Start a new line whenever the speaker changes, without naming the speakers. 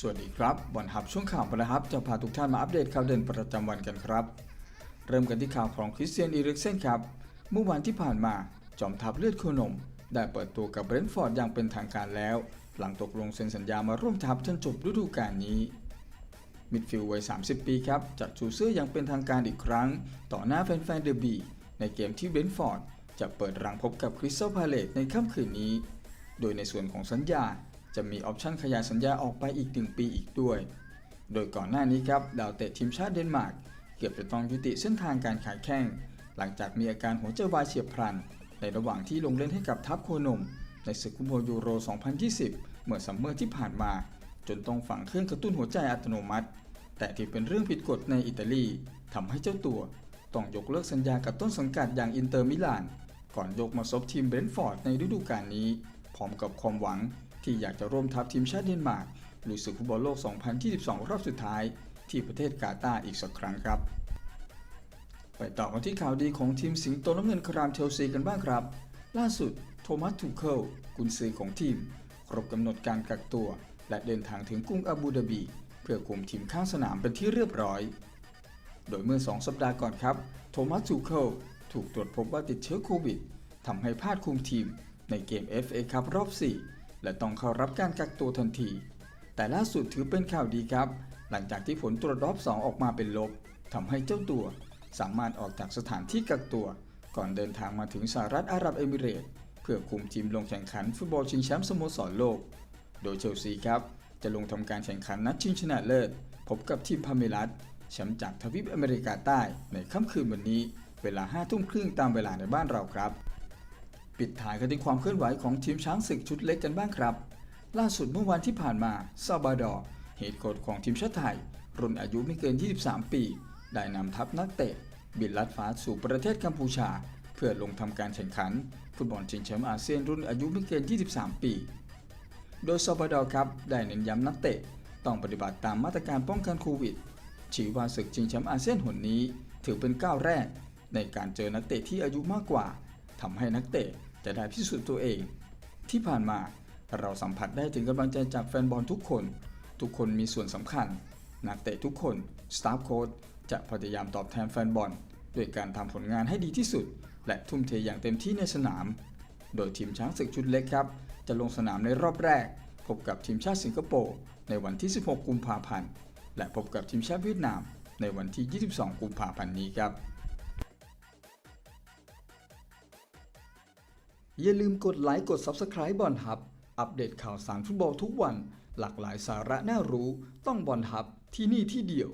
สวัสดีครับบอลฮับช่วงข่าวประฮับจะพาทุกท่านมาอัปเดตข่าวเด่นประจำวันกันครับ เริ่มกันที่ข่าวของคริสเตียนอีริกเซนครับ เมื่อวันที่ผ่านมาจอมทัพเลือดโคนม ได้เปิดตัวกับเบรนท์ฟอร์ดอย่างเป็นทางการแล้ว หลังตกลงเซ็นสัญญามาร่วมทัพจนจบฤดูกาลนี้ มิดฟิลด์วัย 30 ปีครับจะชูเสื้ออย่างเป็นทางการอีกครั้ง ต่อหน้าแฟนๆเดอร์บีในเกมที่เบรนท์ฟอร์ดจะเปิดรังพบกับคริสตัลพาเลตในค่ำคืนนี้ โดยในส่วนของสัญญา จะมีออปชันขยายสัญญาออกไปอีก 1 ปีอีกด้วย โดยก่อนหน้านี้ครับดาวเตะทีมชาติเดนมาร์กเกือบจะต้องยุติเส้นทางการขายแข้ง หลังจากมีอาการหัวใจวายเฉียบพลัน ในระหว่างที่ลงเล่นให้กับทัพโคนม ในศึกฟุตบอลยูโร 2020 เมื่อซัมเมอร์ที่ผ่านมา จนต้องฝังเครื่องกระตุ้นหัวใจอัตโนมัติ แต่ที่เป็นเรื่องผิดกฎในอิตาลีทำให้เจ้าตัว ต้องยกเลิกสัญญากับต้นสังกัดอย่างอินเตอร์มิลาน ก่อนยกมาซบทีมเบรนท์ฟอร์ดในฤดูกาลนี้ พร้อมกับความหวัง ที่อยากจะร่วมทัพทีมชาติเดนมาร์กลุยศึกฟุตบอลโลก 2022 รอบสุดท้าย ที่ประเทศกาตาร์อีกสักครั้งครับ ไปต่อกันที่ข่าวดีของทีมสิงโตน้ำเงินครามเชลซีกันบ้างครับ ล่าสุดโทมัสทูเคิลกุนซือของทีม ครบกำหนดการกักตัว และเดินทางถึงกรุงอาบูดาบี เพื่อคุมทีมข้างสนามเป็นที่เรียบร้อย โดยเมื่อ 2 สัปดาห์ก่อนครับโทมัสทูเคิลถูกตรวจพบว่าติดเชื้อโควิดทำให้พลาดคุมทีมในเกม FA คัพรอบ 4 และต้องเข้ารับการกักตัวทันที แต่ล่าสุดถือเป็นข่าวดีครับ หลังจากที่ผลตรวจรอบ2ออกมาเป็นลบทำให้เจ้าตัว สามารถออกจากสถานที่กักตัว ก่อนเดินทางมาถึงสหรัฐอาหรับเอมิเรตเพื่อคุมทีมลงแข่งขันฟุตบอลชิงแชมป์สโมสรโลก โดยเชลซีครับ จะลงทำการแข่งขันนัดชิงชนะเลิศพบกับทีมพาเมลัสแชมป์จากทวีปอเมริกาใต้ในค่ำคืนวันนี้ เวลา5ทุ่มครึ่งตามเวลาในบ้านเราครับ ปิดท้ายกันที่ความเคลื่อนไหวของทีมช้างศึกชุดเล็กกันบ้างครับ ล่าสุดเมื่อวันที่ผ่านมาซาบาดอร์เฮดโค้ชของทีมชาติไทย รุ่นอายุไม่เกิน 23 ปี ได้นำทัพนักเตะ บินลัดฟ้าสู่ประเทศกัมพูชา เพื่อลงทำการแข่งขัน ฟุตบอลชิงแชมป์อาเซียนรุ่นอายุไม่เกิน 23 ปี โดยซาบาดอร์ครับได้เน้นย้ำนักเตะ ต้องปฏิบัติตามมาตรการป้องกันโควิดชี้ว่าศึกชิงแชมป์อาเซียนหนนี้ ถือเป็นก้าวแรก ในการเจอนักเตะที่อายุมากกว่าทำให้นักเตะ จะได้พิสูจน์ตัวเอง ที่ผ่านมาเราสัมผัสได้ถึงกำลังใจจากแฟนบอลทุกคน ทุกคนมีส่วนสำคัญ นักเตะทุกคนสตาฟโค้ชจะพยายามตอบแทนแฟนบอลด้วยการทำผลงานให้ดีที่สุด และทุ่มเทอย่างเต็มที่ในสนาม โดยทีมช้างศึกชุดเล็กครับ จะลงสนามในรอบแรก พบกับทีมชาติสิงคโปร์ในวันที่ 16 กุมภาพันธ์ และพบกับทีมชาติเวียดนามในวันที่ 22 กุมภาพันธ์นี้ครับ อย่าลืมกดไลค์กด Subscribe บอลฮับ อัปเดตข่าวสารฟุตบอลทุกวัน หลากหลายสาระน่ารู้ ต้องบอลฮับที่นี่ที่เดียว